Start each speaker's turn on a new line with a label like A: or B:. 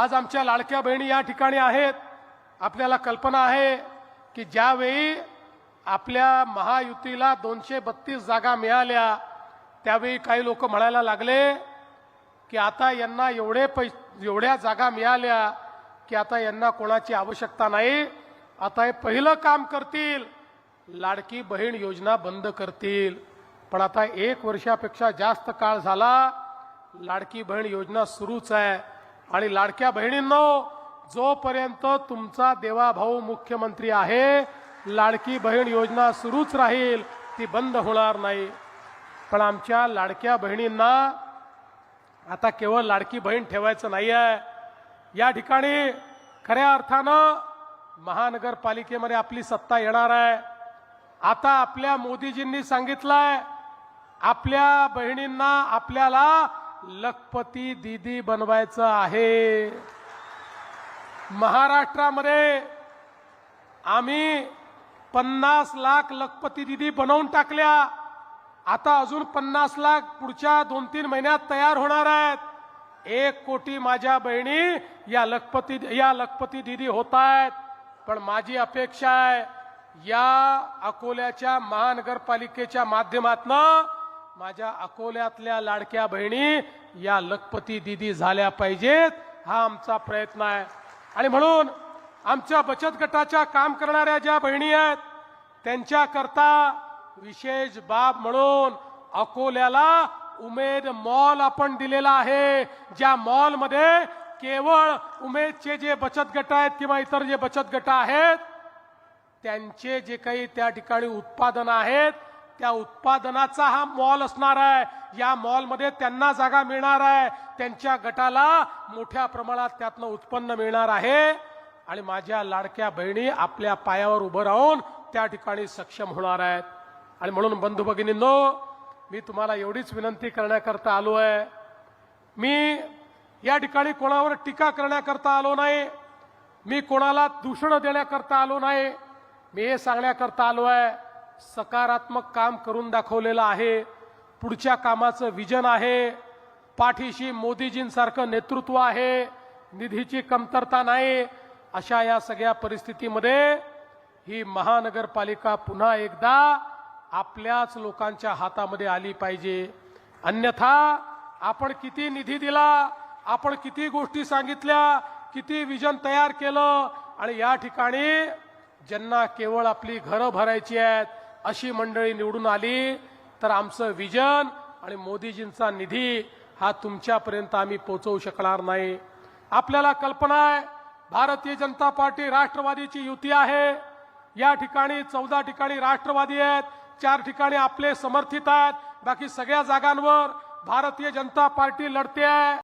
A: आज आमच्या लाडक्या बहिणी या ठिकाणी आहेत. आपल्याला कल्पना आहे की ज्यावेळी आपल्या महायुतीला दोनशे बत्तीस जागा मिळाल्या त्यावेळी काही लोक म्हणायला लागले की आता यांना एवढे पै एवढ्या जागा मिळाल्या की आता यांना कोणाची आवश्यकता नाही. आता हे पहिलं काम करतील. लाडकी बहीण योजना बंद करतील. पण आता एक वर्षापेक्षा जास्त काळ झाला लाडकी बहीण योजना सुरूच आहे. आणि लाडक्या बहिणींनो जोपर्यंत तुमचा देवाभाऊ मुख्यमंत्री आहे लाडकी बहीण योजना सुरूच राहील ती बंद होणार नाही. पण आमच्या लाडक्या बहिणींना आता केवळ लाडकी बहीण ठेवायचं नाही आहे या ठिकाणी खऱ्या अर्थानं महानगरपालिकेमध्ये आपली सत्ता येणार आहे. आता आपल्या मोदीजींनी सांगितलंय आपल्या बहिणींना आपल्याला लखपती दीदी बनवायचं आहे. महाराष्ट्रामध्ये आम्ही पन्नास लाख लखपती दिदी बनवून टाकल्या. आता अजून पन्नास लाख पुढच्या दोन तीन महिन्यात तयार होणार आहेत. एक कोटी माझ्या बहिणी या लखपती या लखपती दिदी होत आहेत. पण माझी अपेक्षा आहे या अकोल्याच्या महानगरपालिकेच्या माध्यमातनं माझ्या अकोल्यातल्या लाडक्या बहिणी या लखपती दिदी झाल्या पाहिजेत हा आमचा प्रयत्न आहे. आणि म्हणून आमच्या बचत गटाच्या काम करणाऱ्या ज्या बहिणी आहेत त्यांच्याकरता विशेष बाब म्हणून अकोल्याला उमेद मॉल आपण दिलेला आहे ज्या मॉलमध्ये केवळ उमेदचे जे बचत गट आहेत किंवा इतर जे बचत गट आहेत त्यांचे जे काही त्या ठिकाणी उत्पादन आहेत त्या उत्पादनाचा हा मॉल असणार आहे. या मॉलमध्ये त्यांना जागा मिळणार आहे. त्यांच्या गटाला मोठ्या प्रमाणात त्यातनं उत्पन्न मिळणार आहे. आणि माझ्या लाडक्या बहिणी आपल्या पायावर उभं राहून त्या ठिकाणी सक्षम होणार आहेत. आणि म्हणून बंधू भगिनींनो मी तुम्हाला एवढीच विनंती करण्याकरता आलो आहे. मी या ठिकाणी कोणावर टीका करण्याकरता आलो नाही. मी कोणाला दूषण देण्याकरता आलो नाही. मी हे सांगण्याकरता आलो आहे. सकारात्मक काम करून दाखवलेलं आहे. पुढच्या कामाचं विजन आहे. पाठीशी मोदीजींसारखं नेतृत्व आहे. निधीची कमतरता नाही. अशा या सगळ्या परिस्थितीमध्ये ही महानगरपालिका पुन्हा एकदा आपल्याच लोकांच्या हातामध्ये आली पाहिजे. अन्यथा आपण किती निधी दिला आपण किती गोष्टी सांगितल्या किती विजन तयार केलं आणि या ठिकाणी ज्यांना केवळ आपली घरं भरायची आहेत अशी मंडळी निवडून आली तर आमचं विजन आणि मोदीजींचा निधी हा तुमच्यापर्यंत आम्ही पोचवू शकणार नाही. आपल्याला कल्पना आहे भारतीय जनता पार्टी राष्ट्रवादीची युती आहे. या ठिकाणी चौदा ठिकाणी राष्ट्रवादी आहेत चार ठिकाणी आपले समर्थित आहेत. बाकी सगळ्या जागांवर भारतीय जनता पार्टी लढते आहे.